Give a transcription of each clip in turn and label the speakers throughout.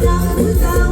Speaker 1: love, love.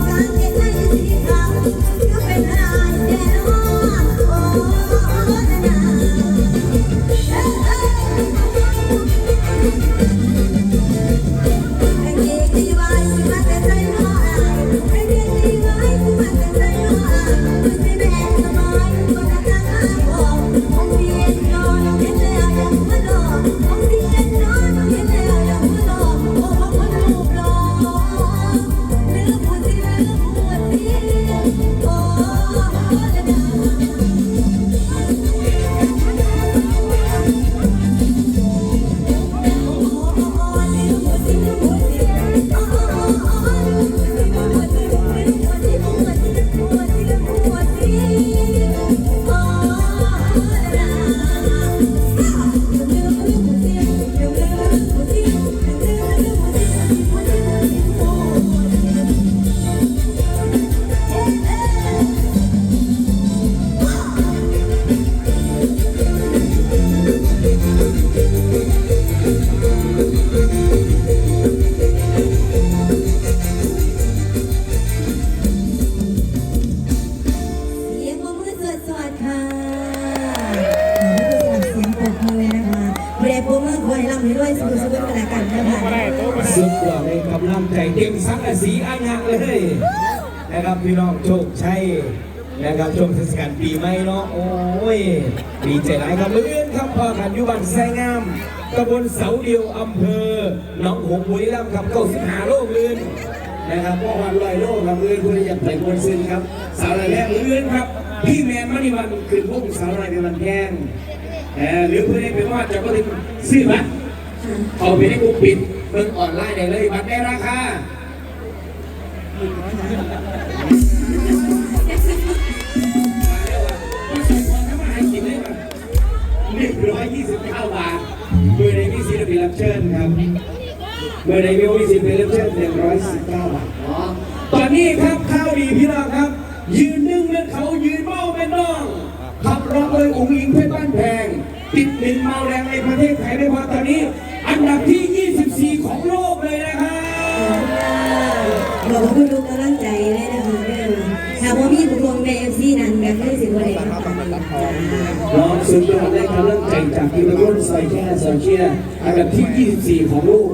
Speaker 1: ำให้ด้วยสุขสุขกันละกันนะคะ
Speaker 2: สุดยอดเลยกำลังใจเต็มสังกะสีอันยักเลยนะครับพี่น้องโชคชัยนะครับช่วงเทศกาลปีใหม่เนาะโอ้ยดีใจหลายครับเลื่อนครับพอกันยู่บ้านแซงามตำบลเสาเดียวอำเภอหนองหงบุรีรัมย์ครับเก้าสิบห้าโลกเลื่อนนะครับพ่อวันลอยโลกครับเลื่อนคุณอยากไปบนซึนครับสาวไรแรกเลื่อนครับพี่แมนมณีวันคืนพวกสาวอะไรเป็นวันแพงเออหรือเพื่อนเป็นว่าจะก็ถึงซื้อบัตร เอาไปให้กูปิดเบิ่งออนไลน์ได้เลยบัตรได้ราคาหนึ่งร้อยยี่สิบเก้าบาทเบอร์ในมีศิลปินรับเชิญครับเบอร์ในมีศิลปินรับเชิญหนึ่งร้อยสิบเก้าบาทตอนนี้ครับข้าวดีพี่น้องครับ ยืนนึ่งเป็นเขายืนเมาเป็นน้องขับร้องเลยองค์อิงเพชรบ้านแพงติดหนึ่งเมาแรงในประเทศไทยไม่พอตอนนี้ อันดับที่ 24 ของโลกเลยนะครับ
Speaker 1: ขอบคุณทุกกำลังใจเลยนะคะเด้อถ้าว่ามีผู้รวมในเอฟซีนั้นก็คือสิบวันเองค่ะ
Speaker 2: น้องสุดยอดได้กำลังใจจากทีมรุ่นซอยแค่ซอยเชียร์อันดับที่ 24 ของโลก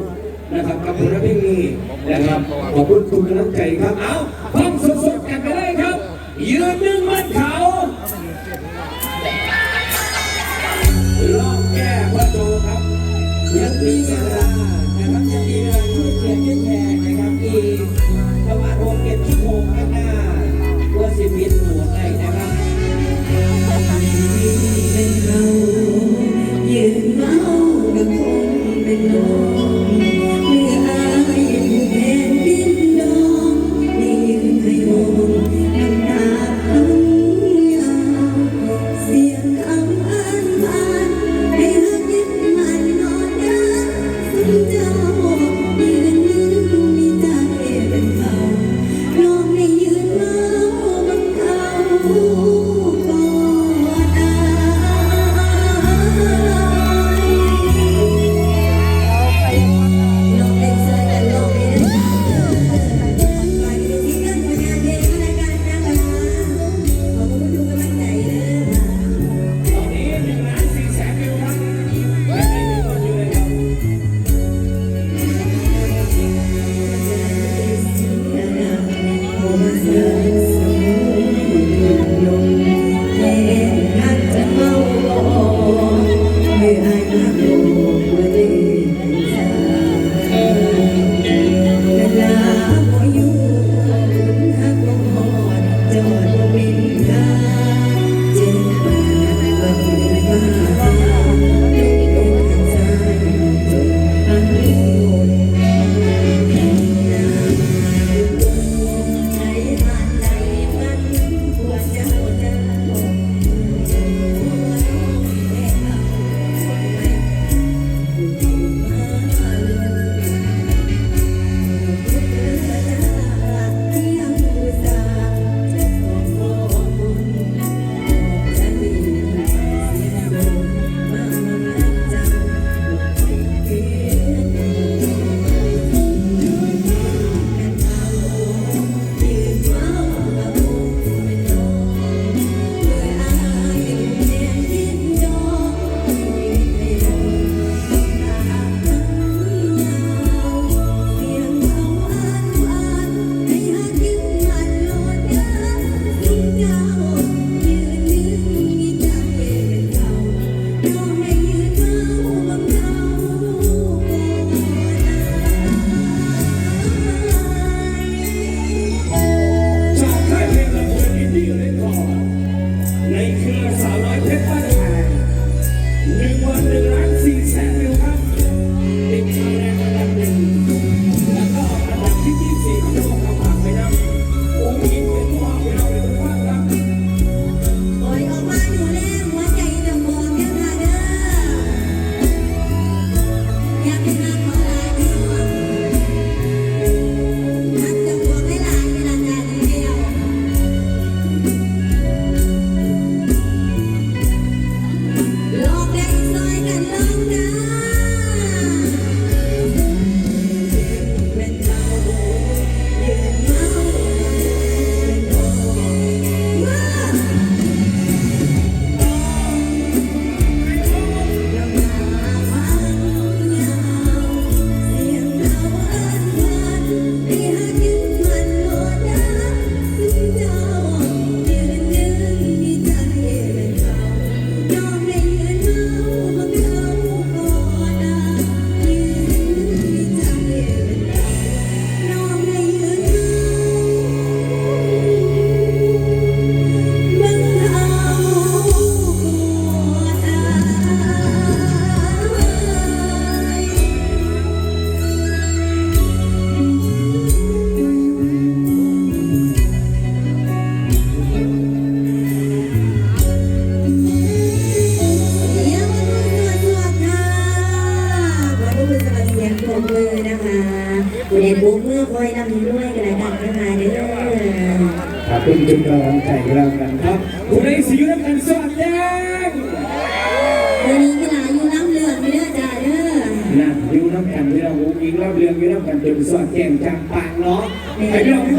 Speaker 2: นะครับกับผลเพลงนี้นะครับขอบคุณทุกกำลังใจครับเอาฟังสดๆกันไปเลยครับ ยืนหนึ่งมันเขา ยังมีเวลานะครับยังมีเวลาช่วยเขียนช่วยแชร์นะครับอีกประมาณรว
Speaker 1: มเก็
Speaker 2: บชั่วโม
Speaker 1: งข้างหน้าว่าสิบมิตรหัวได้นะครับ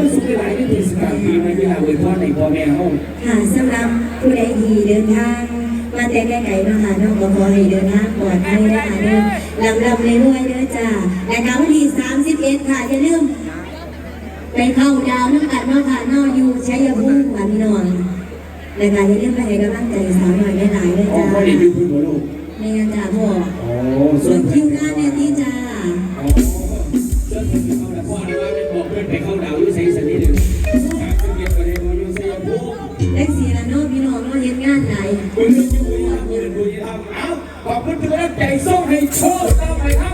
Speaker 1: ความ
Speaker 2: สุหลายๆในเทกาลปีใม่เวลยพรในพ่อแม่เฮา
Speaker 1: ค่ะสำหรับผู้ใดที่เดินทาง มาแต่ไกลๆเนาหาเน้องก็ขอให้เดินทางปลอดภัยนะคะเด้อลำลำเลยด้วยเด้อจ้านะคทั้งที่31ค่ะอย่าลืมไปเข้าดาวน้องกัดนอกค่ะนอกอยู่ใช้ยภูมิค่ะพี่น้องนะคะอย่เลื่อมไปให้กำลังใจสาวหน่อยได้หลายเด้ย
Speaker 2: อ
Speaker 1: จ้า
Speaker 2: ไม่อยู่พื้นหัวโลก
Speaker 1: แม่จ้าพ่อ
Speaker 2: อ๋อ
Speaker 1: ส่วนนคิวหน้าเนี่ยที่
Speaker 2: ขึ้นไปแล้วใจส่งให้โชคต่อ
Speaker 1: ไป
Speaker 2: ครับ